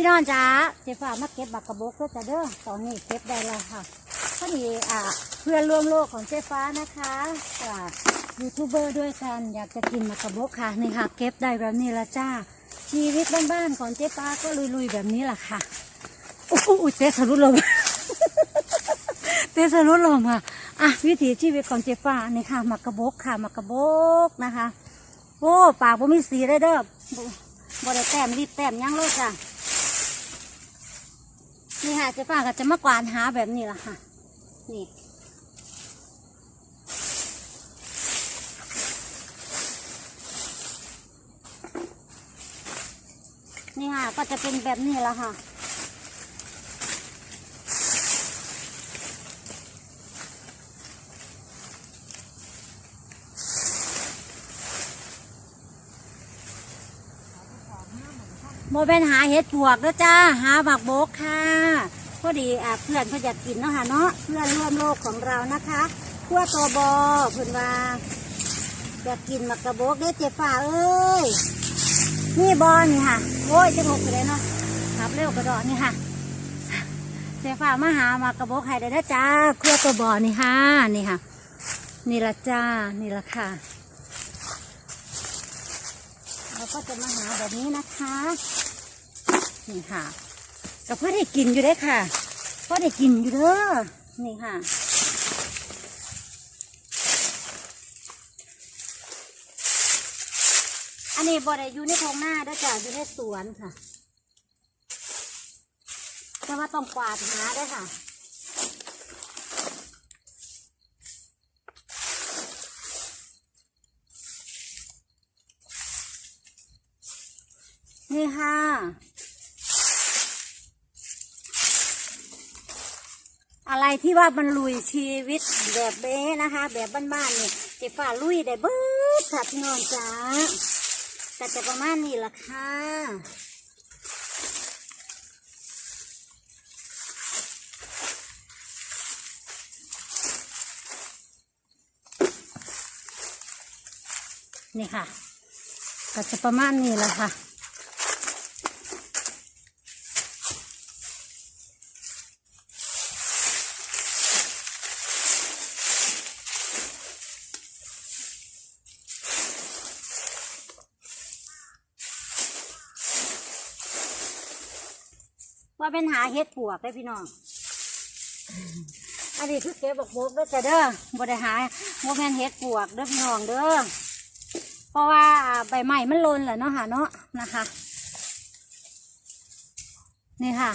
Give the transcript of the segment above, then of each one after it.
พี่น้องจ๋าเจ๊ฟ้ามาเก็บบักกระบกเพื่อจะเด้อตอนนี้เก็บได้แล้วค่ะพอดีอ่าเพื่อนร่วมโลกของเจ๊ฟ้านะคะอ่ายูทูบเบอร์ด้วยกันอยากจะกินบักกระบกค่ะนี่ค่ะ เก็บได้แบบนี้ละจ้า ชีวิตบ้านๆของเจ๊ฟ้าก็ลุยๆแบบนี้แหละค่ะโอ้โหเจ๊สรุปลงเจ๊สรุปลงค่ะอะวิถีชีวิตของเจ๊ฟ้านี่ค่ะมักกระบกค่ะมักกระบกนะคะโอ้ปากผมมีสีได้เด้อบ่ได้แต้มรีบแต้มยังเลยจ้ะ นี่ค่ะเจ๊ป้าก็จะมากวานหาแบบนี้ละค่ะ นี่นี่ค่ะก็จะเป็นแบบนี้ละค่ะ เป็นหาเห็ดปวกแล้วจ้า หาบักโบกค่ะ พอดีอะเพื่อนเขาอยากกินเนาะค่ะเนาะ เพื่อนร่วมโลกของเรานะคะขั้วตัวบอเพื่อนว่าอยากกินมักกระโบกได้เจ็บฝ่าเอ้ย นี่บอนี่ค่ะ โอ้ยจะหกเลยเนาะขับเร็วกระดอนี่ค่ะเจ็บฝ่ามาหามักกระโบกให้ได้นะจ้าขั้วตัวบอนี่ค่ะ นี่ค่ะ นี่ละจ้า นี่ละค่ะเราก็จะมาหาแบบนี้นะคะ นี่ค่ะก็เพื่อได้กินอยู่ได้ค่ะพ่อได้กินอยู่เด้อนี่ค่ะอันนี้บ่ได้อยู่ในทงหน้าด้อจ้ะอยู่ในสวนค่ะ แต่ว่าต้องกวาดหาด้วยค่ะนี่ค่ะ อะไรที่ว่ามันลุยชีวิตแบบเบ้นะคะ แบบบ้านๆเนี่ยเจ๊ฝ่าลุยได้เบิดค่ะพี่น้องจ๋าแต่จะประมาณนี้ละค่ะนี่ค่ะก็จะประมาณนี้แหละค่ะ ว่าเป็นหาเห็ดปวกได้พี่น้อง อันนี้คือเก็บบอกบกเด้อจ้ะเด้อบ่ได้หาโมแมนเห็ดปวกเด้อพี่น้องเด้อ เพราะว่าใบไม้มันลนแหละเนาะค่ะเนาะนะคะ นี่ค่ะ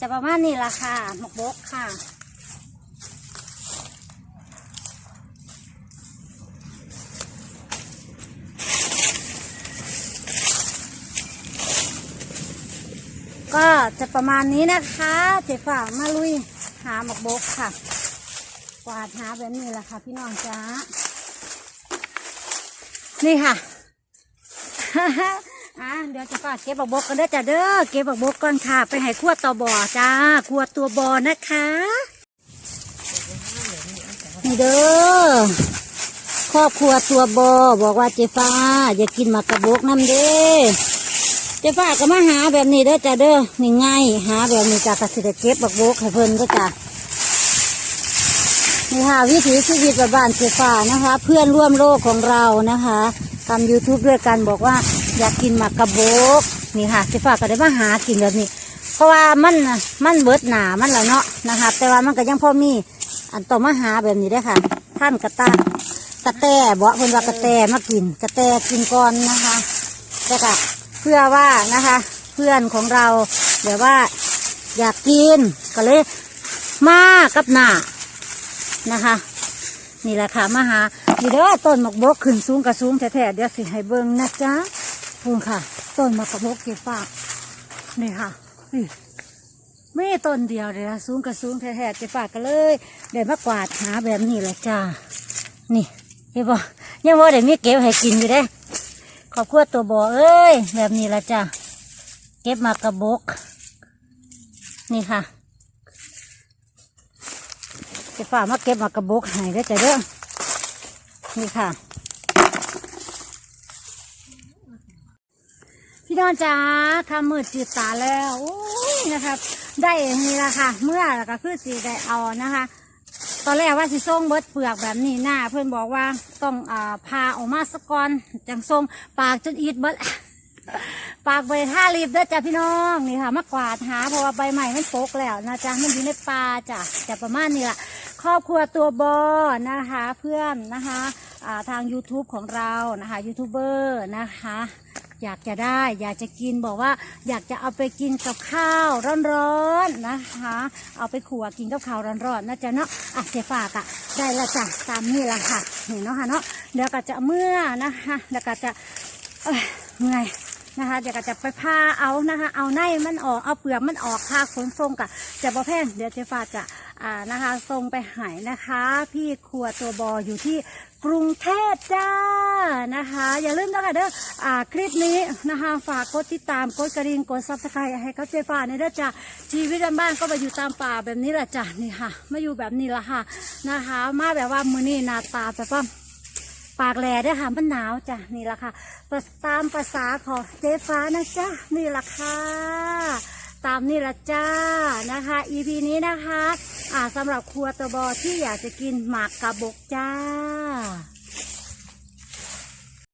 จะประมาณนี้ละค่ะหมกบกค่ะ ก็จะประมาณนี้นะคะเจ๊ฝ่ามาลุยหาหมกบกค่ะกวาดหาแบบนี้แหละค่ะพี่น้องจ้านี่ค่ะอะเดี๋ยวจะฝากเก็บบักบกกันเด้อจ้าเด้อเก็บบักบกก่อนค่ะ ไปให้ขวดต่อบ่อจ้าขวดตัวบ่อนะคะนี่เด้อครอบครัวตัวบอบอกว่าเจฟ้า อย่ากินหมากกระบกน้ำเด้ เจฟ้าก็มาหาแบบนี้เด้อจ้าเด้อนี่ง่ายหาแบบนี้จ้ากสิได้เก็บบักบกให้เพิ่นก็จ้านี่ค่ะวิถีชีวิตบ้านเจฟ้านะคะ เพื่อนร่วมโลกของเรานะคะทำ YouTube ด้วยกันบอกว่าอยากกินหมากกระโบกนี่ค่ะเจฟ้าก็ได้มาหากินแบบนี้ เพราะว่ามันน่ะมันเบิดหนามันแล้วเนาะนะคะ แต่ว่ามันก็ยังพอมี อันต่อมาหาแบบนี้ได้ค่ะ ท่านกระตากระแตบอกเพิ่นว่ากระแตมากิน กระแตกินก่อนนะคะแล้วก็ พื่อว่านะคะ เพื่อนของเราแบบว่า อยากกินก็เลยมากับหน้านะคะ นี่แหละค่ะมาหานี่เด้อต้นหมกบกขึ้นสูงกับสูงแท้ๆเดี๋ยวสิให้เบิ่งนะจ๊ะพูนค่ะ ต้นหมกบกเก็บฝากนี่ค่ะนี่ไม่ต้นเดียวเลยนะสูงกับสูงแท้ๆเก็บฝากกันเลยเดี๋ยวมากวาดหาแบบนี้แหละจ้านี่เห็นบ่ยังว่าเดี๋ยวมีเก็บให้กินอยู่เด้ ขอบคุณตัวบ่อเอ้ย แบบนี้ละจ้าเก็บมากระบก นี่ค่ะจะฝ่ามาเก็บมากระบอกใหายได้จ้ะเด้อนี่ค่ะ พี่น้องจ๋าคำมืดจืดตาแล้ว โอ้ยนะครับ ได้นี่ละค่ะ เมื่อแล้วก็คือสีได้เอานะคะ ตอนแรกว่าสิส่งเบิดเปลือกแบบนี้หน้า เพื่อนบอกว่าต้องอ่าพาออกมาสก่อนจังส่งปากจนอีดเบิด ปากใบท่ารีบเด้อจ้ะพี่น้องนี่ค่ะมากวาดหาเพราะว่าใบใหม่มันโปกแล้วนะจ๊ะมันอยู่ในป่าจ้ะจะประมาณนี้ละครอบครัวตัวบอนะคะ เพื่อนนะคะทาง YouTube ของเรานะคะยูทูบเบอร์นะคะ อยากจะได้ อยากจะกินบอกว่า อยากจะเอาไปกินกับข้าวร้อนๆนะคะ เอาไปขัวกินกับข้าวร้อนๆนะจ๊ะเนาะอะเจฝากอะได้ละจ้ะตามนี้ละค่ะเห็นเนาะค่ะเนาะเดี๋ยวก็จะเมื่อนะคะเดี๋ยวก็จะเอ้ยเมื่อยนะคะเดี๋ยวก็จะไปพาเอานะคะ เอาในมันออกเอาเปลือกมันออกค่าขนส่งกะจะบ่แพงเดี๋ยวเจฝากจะ อ่านะคะส่งไปหายนะคะ พี่ครัวตัวบออยู่ที่กรุงเทพจ้านะคะ อย่าลืมนะคะเด้ออ่าคลิปนี้นะคะฝากกดติดตามกดกระดิ่งกดซับสไครต์ให้กับเจฟ้าในอยเด้อจ้าชีวิตบ้านก็มาอยู่ตามป่าแบบนี้แหละจ้ะนี่ค่ะมาอยู่แบบนี้ละค่ะนะคะ มาแบบว่ามือนี่นาตาแบบว่าปากแหล่ด้วยค่ะมันหนาวจ้ะนี่แหละค่ะตามภาษาของเจ๊ฟ้านะจ๊ะนี่แหละค่ะ ตามนี่ละจ้านะคะ EP นี้นะคะ อ่าสำหรับครัวตะบอที่อยากจะกินหมากกระบกจ้า